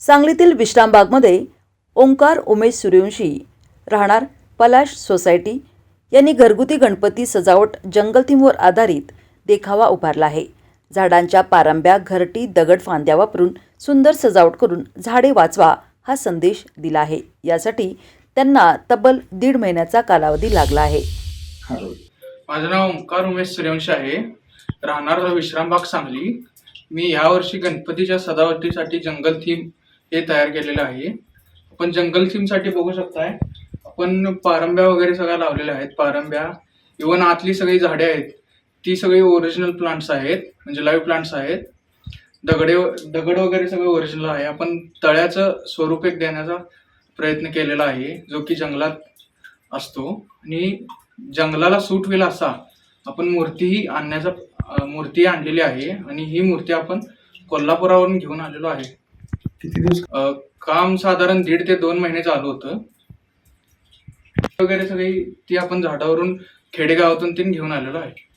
सांगलीतील विश्रामबागमध्ये ओंकार उमेश सूर्यवंशी राहणार पलाश सोसायटी यांनी घरगुती गणपती सजावट जंगल थीमवर आधारित देखावा उभारला आहे. झाडांच्या पारंब्या घरटी दगड फांद्या वापरून सुंदर सजावट करून झाडे वाचवा हा संदेश दिला आहे. यासाठी त्यांना तब्बल दीड महिन्याचा कालावधी लागला आहे. माझं नाव ओंकार उमेश सूर्यवंशी आहे. राहणार विश्रामबाग सांगली. मी यावर्षी गणपतीच्या सजावटीसाठी जंगल थीम हे तयार केलेलं आहे. आपण जंगल सीमसाठी बघू शकताय. आपण पारंब्या वगैरे सगळ्या लावलेल्या आहेत. पारंब्या इवन आतली सगळी झाडे आहेत. ती सगळी ओरिजिनल प्लांट्स आहेत. म्हणजे लाईव्ह प्लांट्स आहेत. दगडे दगड वगैरे सगळं ओरिजिनल आहे. आपण तळ्याचं स्वरूप एक देण्याचा प्रयत्न केलेला आहे जो की जंगलात असतो. आणि जंगलाला सूट होईल असा आपण मूर्तीही आणण्याचा मूर्ती आणलेली आहे. आणि ही मूर्ती आपण कोल्हापुरावरून घेऊन आलेलो आहे. किती दिवस? काम साधारण दीड ते दोन महिने चालू होतं. वगैरे सगळी ती आपण झाडावरून खेडेगावातून ती घेऊन आलेलो आहे.